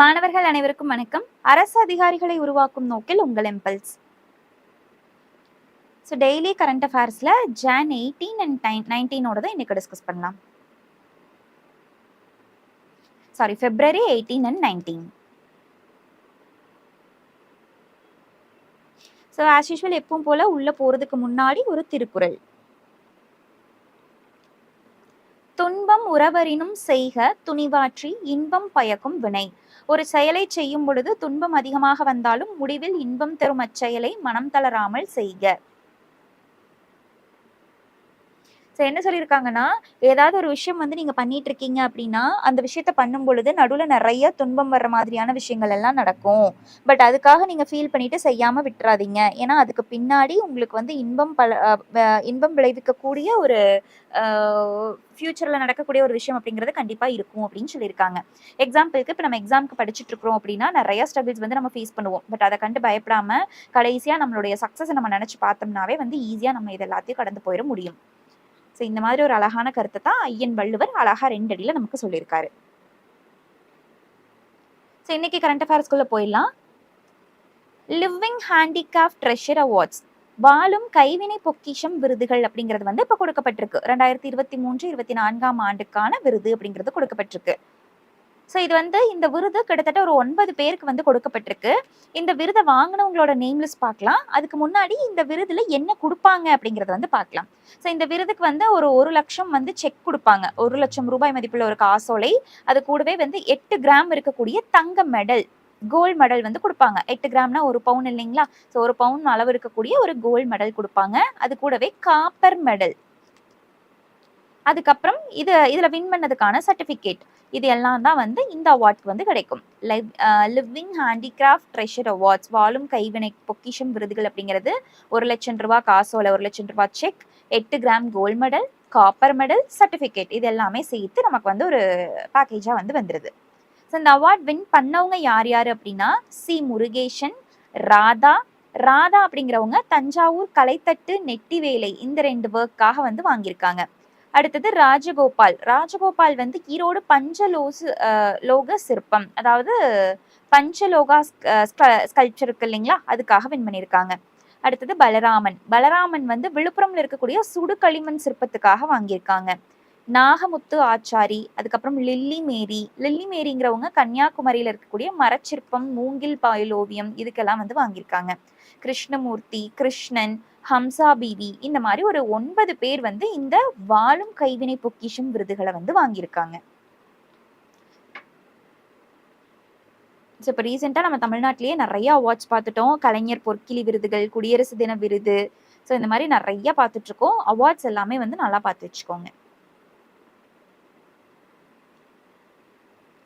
மாணவர்கள் அனைவருக்கும் வணக்கம். அரசு அதிகாரிகளை உருவாக்கும் நோக்கில் உங்கள் எம்பல்ஸ் ஸோ டெய்லி கரண்ட் அஃபேர்ஸில் ஜான் எயிட்டீன் அண்ட் நைன் நைன்டீனோட தான் இன்னைக்கு டிஸ்கஸ் பண்ணலாம். Sorry February eighteen and nineteen so as usual எப்பவும் போல் உள்ளே போகிறதுக்கு முன்னாடி ஒரு திருக்குறள். துன்பம் உறவரினும் செய்க துணிவாற்றி இன்பம் பயக்கும் வினை. ஒரு செயலை செய்யும் பொழுது துன்பம் அதிகமாக வந்தாலும் முடிவில் இன்பம் தரும் அச்செயலை மனம் தளராமல் செய்க. ஸோ என்ன சொல்லியிருக்காங்கன்னா ஏதாவது ஒரு விஷயம் வந்து நீங்கள் பண்ணிட்டு இருக்கீங்க அப்படின்னா அந்த விஷயத்த பண்ணும் பொழுது நடுவில் நிறைய துன்பம் வர்ற மாதிரியான விஷயங்கள் எல்லாம் நடக்கும். பட் அதுக்காக நீங்கள் ஃபீல் பண்ணிட்டு செய்யாமல் விட்டுறாதீங்க. ஏன்னா அதுக்கு பின்னாடி உங்களுக்கு வந்து இன்பம் பல இன்பம் விளைவிக்கக்கூடிய ஒரு ஃப்யூச்சரில் நடக்கக்கூடிய ஒரு விஷயம் அப்படிங்கிறது கண்டிப்பாக இருக்கும் அப்படின்னு சொல்லியிருக்காங்க. எக்ஸாம்பிளுக்கு இப்போ நம்ம எக்ஸாம்க்கு படிச்சுட்டு இருக்கிறோம் அப்படின்னா நிறைய ஸ்ட்ரகிள்ஸ் வந்து நம்ம ஃபேஸ் பண்ணுவோம். பட் அதை கண்டு பயப்படாமல் கடைசியாக நம்மளுடைய சக்ஸஸை நம்ம நினச்சி பார்த்தோம்னாவே வந்து ஈஸியாக நம்ம இது எல்லாத்தையும் கடந்து போயிட முடியும். ஸோ இந்த மாதிரி ஒரு அழகான கருத்தை தான் ஐயன் வள்ளுவர் அழகாக ரெண்டு அடியில் நமக்கு சொல்லியிருக்காரு. ஸோ இன்னைக்கு கரண்ட் அஃபேர்ஸ்குள்ளே போயிடலாம். லிவிங் ஹேண்டிகிராஃப்ட் ட்ரெஷர் அவார்ட்ஸ் வாழும் கைவினை பொக்கிஷம் விருதுகள் அப்படிங்கிறது வந்து இப்போ கொடுக்கப்பட்டிருக்கு. ரெண்டாயிரத்தி இருபத்தி மூன்று இருபத்தி நான்காம் ஆண்டுக்கான விருது அப்படிங்கிறது கொடுக்கப்பட்டிருக்கு. ஸோ இது வந்து இந்த விருது கிட்டத்தட்ட ஒரு ஒன்பது பேருக்கு வந்து கொடுக்கப்பட்டிருக்கு. இந்த விருதை வாங்கினவங்களோட நேம் லிஸ்ட் பார்க்கலாம். அதுக்கு முன்னாடி இந்த விருதுல என்ன கொடுப்பாங்க அப்படிங்கிறத வந்து பார்க்கலாம். ஸோ இந்த விருதுக்கு வந்து ஒரு ஒரு லட்சம் வந்து செக் கொடுப்பாங்க. ஒரு லட்சம் ரூபாய் மதிப்புள்ள ஒரு காசோலை. அது கூடவே வந்து எட்டு கிராம் இருக்கக்கூடிய தங்க மெடல் கோல்டு மெடல் வந்து கொடுப்பாங்க. எட்டு கிராம்னா ஒரு பவுன் இல்லைங்களா? ஸோ ஒரு பவுன் அளவு இருக்கக்கூடிய ஒரு கோல்டு மெடல் கொடுப்பாங்க. அது கூடவே காப்பர் மெடல் அதுக்கப்புறம் இது இதில் வின் பண்ணதுக்கான சர்டிஃபிகேட் இது எல்லாம் தான் வந்து இந்த அவார்ட்க்கு வந்து கிடைக்கும். Live living handicraft treasure awards வாழும் கைவினை பொக்கிஷம் விருதுகள் அப்படிங்கிறது ஒரு லட்சம் ரூபாய் காசோல ஒரு லட்சம் ரூபாய் செக் எட்டு gram gold medal copper medal certificate இது எல்லாமே சேர்த்து நமக்கு வந்து ஒரு பேக்கேஜாக வந்து வந்துடுது ஸோ இந்த அவார்ட் வின் பண்ணவங்க யார் யார் அப்படின்னா சி முருகேஷன் ராதா ராதா அப்படிங்கிறவங்க தஞ்சாவூர் கலைத்தட்டு நெட்டி வேலை இந்த ரெண்டு ஒர்க்காக வந்து வாங்கியிருக்காங்க. அடுத்தது ராஜகோபால். ராஜகோபால் வந்து ஈரோடு பஞ்சலோசு லோக சிற்பம். அதாவது பஞ்சலோகா ஸ்கல்ச்சர் இருக்கு இல்லைங்களா? அதுக்காக வின் பண்ணியிருக்காங்க. அடுத்தது பலராமன். பலராமன் வந்து விழுப்புரம்ல இருக்கக்கூடிய சுடு களிமண் சிற்பத்துக்காக வாங்கியிருக்காங்க. நாகமுத்து ஆச்சாரி அதுக்கப்புறம் லில்லி மேரி. லில்லி மேரிங்கிறவங்க கன்னியாகுமரியில இருக்கக்கூடிய மரச்சிற்பம் மூங்கில் பாயல் ஓவியம் இதுக்கெல்லாம் வந்து வாங்கியிருக்காங்க. கிருஷ்ணமூர்த்தி கிருஷ்ணன் ஹம்சா பீவி இந்த மாதிரி ஒரு ஒன்பது பேர் வந்து இந்த வாழும் கைவினை பொக்கிஷம் விருதுகளை வந்து வாங்கியிருக்காங்க. ஸோ இப்போ ரீசெண்டாக நம்ம தமிழ்நாட்டிலேயே நிறைய அவார்ட்ஸ் பார்த்துட்டோம். கலைஞர் பொற்கிளி விருதுகள் குடியரசு தின விருது. ஸோ இந்த மாதிரி நிறைய பார்த்துட்ருக்கோம் அவார்ட்ஸ் எல்லாமே வந்து நல்லா பார்த்து வச்சுக்கோங்க.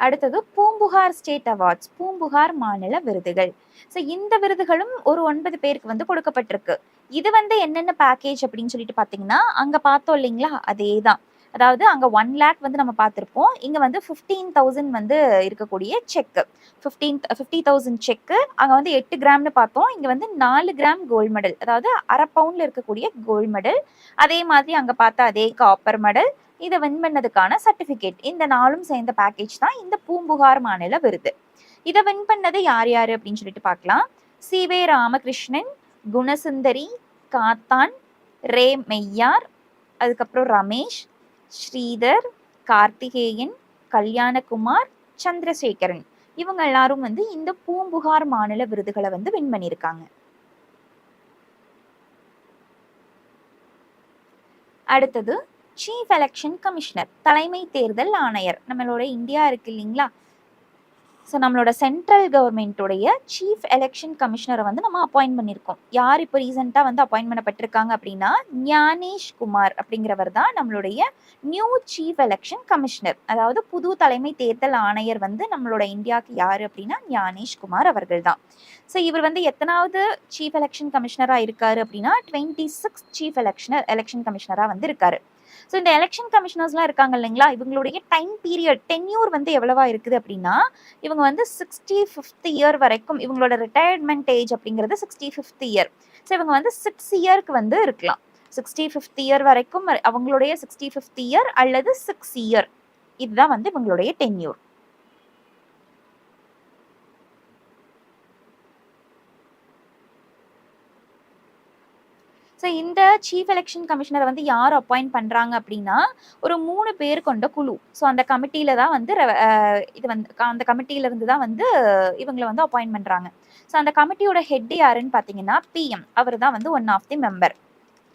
அடுத்தது பூம்புகார் ஸ்டேட் அவார்ட்ஸ் பூம்புகார் மாநில விருதுகள். ஸோ இந்த விருதுகளும் ஒரு ஒன்பது பேருக்கு வந்து கொடுக்கப்பட்டிருக்கு. இது வந்து என்னென்ன பேக்கேஜ் அப்படின்னு சொல்லிட்டு பார்த்தீங்கன்னா அங்கே பார்த்தோம் இல்லைங்களா? அதே தான் அதாவது அங்கே ஒன் லேக் வந்து நம்ம பார்த்துருப்போம். இங்கே வந்து ஃபிஃப்டீன் தௌசண்ட் வந்து இருக்கக்கூடிய cheque fifteen fifty thousand cheque அங்கே வந்து எட்டு கிராம்னு பார்த்தோம். இங்கே வந்து நாலு கிராம் கோல்டு மெடல் அதாவது அரை பவுண்டில் இருக்கக்கூடிய கோல்டு மெடல் அதே மாதிரி அங்கே பார்த்தா அதே காப்பர் மெடல் இதை வின் பண்ணதுக்கான சர்டிஃபிகேட் இந்த நாளும் சேர்ந்த பேக்கேஜ் தான் இந்த பூம்புகார் மாநில விருது. இதை வின் பண்ணது யார் யார் அப்படின்னு சொல்லிட்டு பார்க்கலாம். சிவே ராமகிருஷ்ணன் குணசுந்தரி காத்தான் ரே மெய்யார் அதுக்கப்புறம் ரமேஷ் ஸ்ரீதர் கார்த்திகேயன் கல்யாணகுமார் சந்திரசேகரன். இவங்க எல்லாரும் வந்து இந்த பூம்புகார் மாநில விருதுகளை வந்து வின் பண்ணியிருக்காங்க. அடுத்தது சீஃப் எலெக்ஷன் கமிஷனர் தலைமை தேர்தல் ஆணையர். நம்மளோட இந்தியா இருக்கு இல்லைங்களா? ஸோ நம்மளோட சென்ட்ரல் கவர்மெண்ட்டுடைய சீஃப் எலெக்ஷன் கமிஷனரை வந்து நம்ம அப்பாயிண்ட் பண்ணியிருக்கோம். யார் இப்போ ரீசெண்டாக வந்து அப்பாயிண்ட் பண்ணப்பட்டிருக்காங்க அப்படின்னா ஞானேஷ் குமார் அப்படிங்கிறவர் தான் நம்மளுடைய நியூ சீஃப் எலெக்ஷன் கமிஷனர் அதாவது புது தலைமை தேர்தல் ஆணையர் வந்து நம்மளோட இந்தியாவுக்கு யார் அப்படின்னா ஞானேஷ் குமார் அவர்கள் தான். ஸோ இவர் வந்து எத்தனாவது சீஃப் எலெக்ஷன் கமிஷனராக இருக்காரு அப்படின்னா twenty six chief electioner election கமிஷனராக வந்து இருக்காரு. ஸோ இந்த எலெக்ஷன் கமிஷனர்ஸ்லாம் இருக்காங்க இல்லைங்களா? இவங்களுடைய டைம் பீரியட் டென்யூர் வந்து எவ்வளவா இருக்குது அப்படின்னா இவங்க வந்து சிக்ஸ்டி ஃபிஃப்த் இயர் வரைக்கும் இவங்களோட ரிட்டையர்மெண்ட் ஏஜ் அப்படிங்கிறது சிக்ஸ்டி ஃபிஃப்த் இயர் ஸோ இவங்க வந்து சிக்ஸ் இயர்க்கு வந்து இருக்கலாம். சிக்ஸ்டி ஃபிஃப்த் இயர் வரைக்கும் அவங்களுடைய சிக்ஸ்டி ஃபிஃப்த் இயர் அல்லது சிக்ஸ் இயர் இதுதான் வந்து இவங்களுடைய டென்யூர் ஸோ இந்த சீஃப் எலெக்ஷன் கமிஷனர் வந்து யார் அப்பாயிண்ட் பண்ணுறாங்க அப்படின்னா ஒரு மூணு பேர் கொண்ட குழு. ஸோ அந்த கமிட்டியில தான் வந்து இது வந்து அந்த கமிட்டியிலேருந்து தான் வந்து இவங்களை வந்து அப்பாயிண்ட் பண்ணுறாங்க ஸோ அந்த கமிட்டியோட ஹெட் யாருன்னு பார்த்தீங்கன்னா பிஎம் அவர் தான் வந்து ஒன் ஆஃப் தி மெம்பர்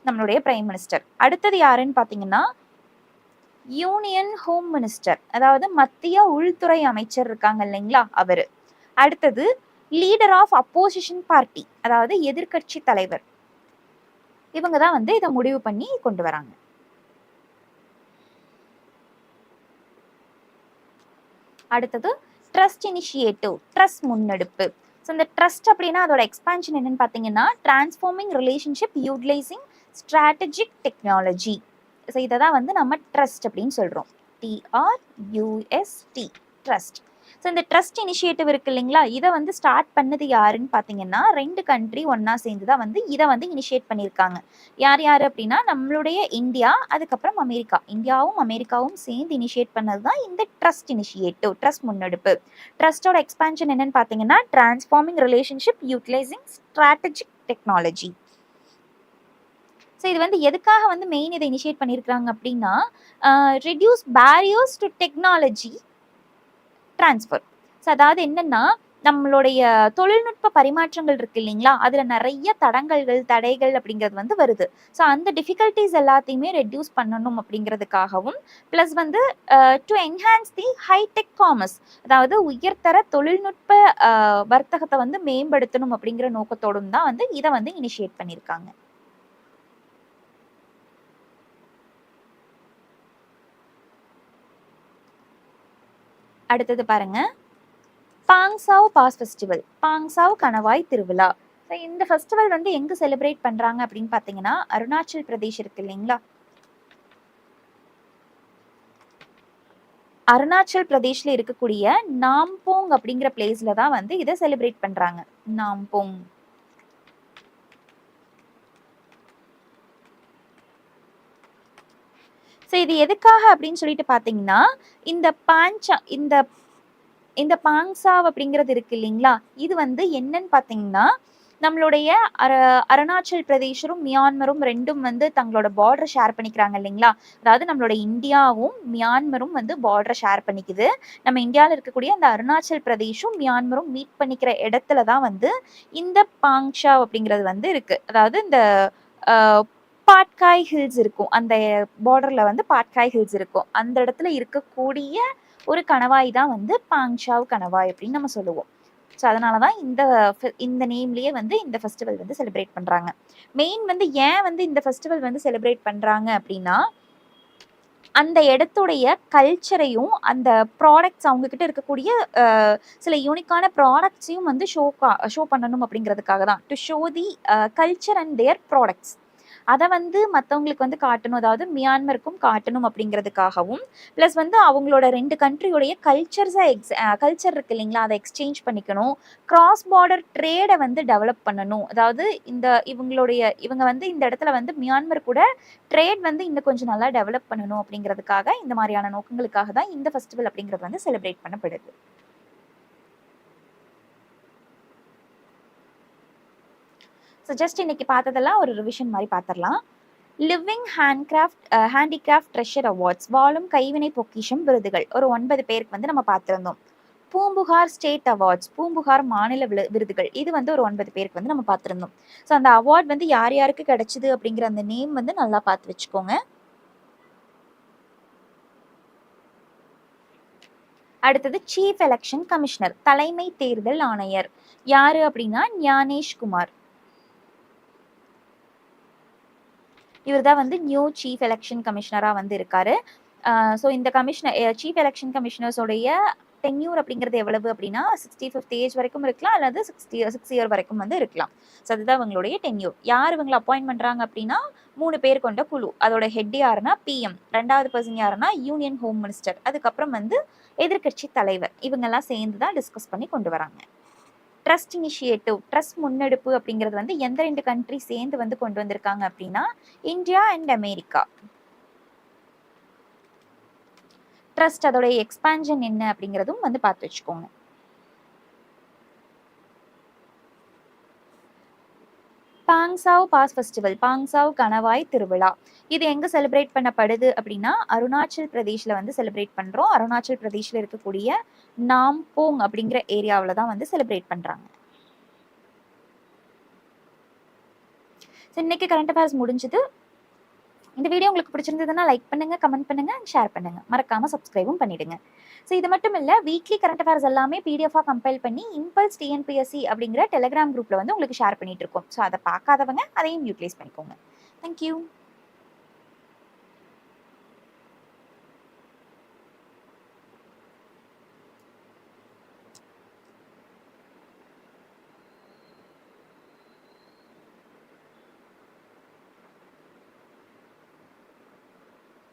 நம்மளுடைய பிரைம் மினிஸ்டர் அடுத்தது யாருன்னு பார்த்தீங்கன்னா யூனியன் ஹோம் மினிஸ்டர் அதாவது மத்திய உள்துறை அமைச்சர் இருக்காங்க இல்லைங்களா அவர். அடுத்தது லீடர் ஆஃப் அப்போசிஷன் பார்ட்டி அதாவது எதிர்க்கட்சி தலைவர். இவங்க தான் வந்து இதை முடிவு பண்ணி கொண்டு வராங்க. அடுத்தது ட்ரஸ்ட் இனிஷியேட்டிவ் ட்ரஸ்ட் முன்னெடுப்பு. ஸோ இந்த ட்ரஸ்ட் அப்படின்னா அதோட எக்ஸ்பான்ஷன் என்னன்னு பார்த்தீங்கன்னா transforming relationship utilising strategic technology so இதை தான் வந்து நம்ம ட்ரஸ்ட் அப்படின்னு சொல்கிறோம் T R U S T trust so இந்த ட்ரஸ்ட் இனிஷியேட்டிவ் இருக்கு இல்லைங்களா? இதை வந்து ஸ்டார்ட் பண்ணது யாருன்னு பார்த்தீங்கன்னா ரெண்டு கண்ட்ரி ஒன்றா சேர்ந்து தான் வந்து இதை வந்து இனிஷியேட் பண்ணியிருக்காங்க. யார் யார் அப்படின்னா நம்மளுடைய இந்தியா அதுக்கப்புறம் அமெரிக்கா. இந்தியாவும் அமெரிக்காவும் சேர்ந்து இனிஷியேட் பண்ணது தான் இந்த ட்ரஸ்ட் இனிஷியேட்டிவ் ட்ரஸ்ட் முன்னெடுப்பு. ட்ரஸ்டோட எக்ஸ்பான்ஷன் என்னன்னு பார்த்தீங்கன்னா transforming relationship utilising strategic technology so இது வந்து எதுக்காக வந்து மெயின் இதை இனிஷியேட் பண்ணியிருக்கிறாங்க அப்படின்னா reduce barriers to technology transfer so அதாவது என்னென்னா நம்மளுடைய தொழில்நுட்ப பரிமாற்றங்கள் இருக்கு இல்லைங்களா? அதில் நிறைய தடங்கல்கள் தடைகள் அப்படிங்கிறது வந்து வருது. ஸோ அந்த டிஃபிகல்ட்டிஸ் எல்லாத்தையுமே ரெடியூஸ் பண்ணணும் அப்படிங்கிறதுக்காகவும் ப்ளஸ் வந்து to enhance the high tech commerce அதாவது உயர்தர தொழில்நுட்ப வர்த்தகத்தை வந்து மேம்படுத்தணும் அப்படிங்கிற நோக்கத்தோடும் தான் வந்து இதை வந்து இனிஷியேட் பண்ணியிருக்காங்க. அடுத்தது பாருங்க. பாங்சாவ் பாஸ் ஃபெஸ்டிவல் பாங்சாவ் கணவாய் திருவிழா. ஸோ இந்த ஃபெஸ்டிவல் வந்து எங்க செலிப்ரேட் பண்றாங்க அப்படின்னு பார்த்தீங்கன்னா அருணாச்சல் பிரதேஷ் இருக்கு இல்லைங்களா? அருணாச்சல் பிரதேஷ்ல இருக்கக்கூடிய நாம்போங் அப்படிங்கிற பிளேஸ்ல தான் வந்து இதை செலிப்ரேட் பண்றாங்க. நாம்போங். ஸோ இது எதுக்காக அப்படின்னு சொல்லிட்டு பார்த்தீங்கன்னா இந்த பாஞ்சா இந்த இந்த பாங்சாவ் அப்படிங்கிறது இருக்கு இல்லைங்களா? இது வந்து என்னன்னு பார்த்தீங்கன்னா நம்மளுடைய அர அருணாச்சல் பிரதேஷரும் மியான்மரும் ரெண்டும் வந்து தங்களோட பார்டரை ஷேர் பண்ணிக்கிறாங்க இல்லைங்களா? அதாவது நம்மளோட இந்தியாவும் மியான்மரும் வந்து பார்டரை ஷேர் பண்ணிக்குது. நம்ம இந்தியாவில் இருக்கக்கூடிய அந்த அருணாச்சல் பிரதேஷும் மியான்மரும் மீட் பண்ணிக்கிற இடத்துல தான் வந்து இந்த பாங்ஷாவ் அப்படிங்கிறது வந்து இருக்கு. அதாவது இந்த பாட்காய் ஹில்ஸ் இருக்கும். அந்த பார்டர்ல வந்து பாட்காய் ஹில்ஸ் இருக்கும். அந்த இடத்துல இருக்கக்கூடிய ஒரு கணவாய் தான் வந்து பாங்ஷாவ் கணவாய் அப்படின்னு நம்ம சொல்லுவோம். ஸோ அதனால தான் இந்த இந்த நேம்லேயே வந்து இந்த ஃபெஸ்டிவல் வந்து செலிப்ரேட் பண்ணுறாங்க மெயின் வந்து ஏன் வந்து இந்த ஃபெஸ்டிவல் வந்து செலிப்ரேட் பண்ணுறாங்க அப்படின்னா அந்த இடத்துடைய கல்ச்சரையும் அந்த ப்ராடக்ட்ஸ் அவங்கக்கிட்ட இருக்கக்கூடிய சில யூனிக்கான ப்ராடக்ட்ஸையும் வந்து ஷோ ஷோ பண்ணணும் அப்படிங்கிறதுக்காக தான். To show the culture and their products அதை வந்து மற்றவங்களுக்கு வந்து காட்டணும். அதாவது மியான்மருக்கும் காட்டணும் அப்படிங்கிறதுக்காகவும் ப்ளஸ் வந்து அவங்களோட ரெண்டு கண்ட்ரியோடைய கல்ச்சர்ஸை எக்ஸ் கல்ச்சர் இருக்கு இல்லைங்களா? அதை எக்ஸ்சேஞ்ச் பண்ணிக்கணும். கிராஸ் பார்டர் ட்ரேடை வந்து டெவலப் பண்ணணும். அதாவது இந்த இவங்களுடைய இவங்க வந்து இந்த இடத்துல வந்து மியான்மர் கூட ட்ரேட் வந்து இன்னும் கொஞ்சம் நல்லா டெவலப் பண்ணணும் அப்படிங்கிறதுக்காக இந்த மாதிரியான நோக்கங்களுக்காக தான் இந்த ஃபெஸ்டிவல் அப்படிங்கிறது வந்து செலிப்ரேட் பண்ணப்படுது. ஸோ ஜஸ்ட் இன்னைக்கு பார்த்ததெல்லாம் ஒரு ரிவிஷன் மாதிரி பார்த்துடலாம். Living handcraft handicraft treasure awards வாழும் கைவினை பொக்கிஷம் விருதுகள். ஒரு ஒன்பது பேருக்கு வந்து நம்ம பார்த்துருந்தோம். பூம்புகார் ஸ்டேட் அவார்ட்ஸ் பூம்புகார் மாநில விரு- விருதுகள். இது வந்து ஒரு ஒன்பது பேருக்கு வந்து நம்ம பார்த்துருந்தோம். ஸோ அந்த அவார்ட் வந்து யார் யாருக்கு கிடைச்சிது அப்படிங்கிற அந்த நேம் வந்து நல்லா பார்த்து வச்சுக்கோங்க. அடுத்தது சீஃப் எலெக்ஷன் கமிஷனர் தலைமை தேர்தல் ஆணையர். யாரு அப்படின்னா ஞானேஷ் குமார் இவர் தான் வந்து நியூ சீஃப் எலெக்ஷன் கமிஷனராக வந்து இருக்காரு. ஸோ இந்த கமிஷனர் சீஃப் எலெக்ஷன் கமிஷனர்ஸோடைய டென்யூர் அப்படிங்கிறது எவ்வளவு அப்படின்னா சிக்ஸ்டி ஃபிஃப்த் ஏஜ் வரைக்கும் இருக்கலாம் அல்லது சிக்ஸ்டி சிக்ஸ் இயர் வரைக்கும் வந்து இருக்கலாம். ஸோ அதுதான் இவங்களுடைய டென்யூர் யார் இவங்களை அப்பாயின்ட் பண்ணுறாங்க அப்படின்னா மூணு பேர் கொண்ட குழு. அதோட ஹெட் யாருன்னா பிஎம் ரெண்டாவது பர்சன் யாருன்னா யூனியன் ஹோம் மினிஸ்டர் அதுக்கப்புறம் வந்து எதிர்க்கட்சி தலைவர். இவங்கெல்லாம் சேர்ந்து தான் டிஸ்கஸ் பண்ணி கொண்டு வராங்க. ட்ரஸ்ட் இனிஷியேட்டிவ் ட்ரஸ்ட் முன்னெடுப்பு அப்படிங்கிறது வந்து எந்த ரெண்டு கண்ட்ரி சேர்ந்து வந்து கொண்டு வந்திருக்காங்க அப்படின்னா இந்தியா அண்ட் அமெரிக்கா ட்ரஸ்ட் அதோடைய எக்ஸ்பான்ஷன் என்ன அப்படிங்கிறதும் வந்து பார்த்து வச்சுக்கோங்க. பாங்சாவ் பாஸ் ஃபெஸ்டிவல் பாங்சாவ் கணவாய் திருவிழா. இது எங்க செலிப்ரேட் பண்ணப்படுது அப்படின்னா அருணாச்சல் பிரதேஷ்ல வந்து செலிப்ரேட் பண்றோம். அருணாச்சல் பிரதேஷ்ல இருக்கக்கூடிய நாம்போங் அப்படிங்கிற ஏரியாவில் தான் வந்து செலிப்ரேட் பண்றாங்க. ஸோ இன்னைக்கு கரண்ட் அஃபேர்ஸ் முடிஞ்சது. இந்த வீடியோ உங்களுக்கு பிடிச்சிருந்ததுன்னா லைக் பண்ணுங்க கமெண்ட் பண்ணுங்க ஷேர் பண்ணுங்கள் மறக்காமல் சப்ஸ்கிரைபும் பண்ணிவிடுங்க ஸோ இது மட்டும் இல்லை வீக்லி கரண்ட் அஃபேர்ஸ் எல்லாமே பிடிஎஃபாக கம்பைல் பண்ணி இம்பல்ஸ் டிஎன்பிஎஸ்சி அப்படிங்கிற டெலிகிராம் குரூப்பில் வந்து உங்களுக்கு ஷேர் பண்ணிகிட்டு இருக்கோம். ஸோ அதை பார்க்காதவங்க அதையும் யூட்டிலைஸ் பண்ணிக்கோங்க. தேங்க்யூ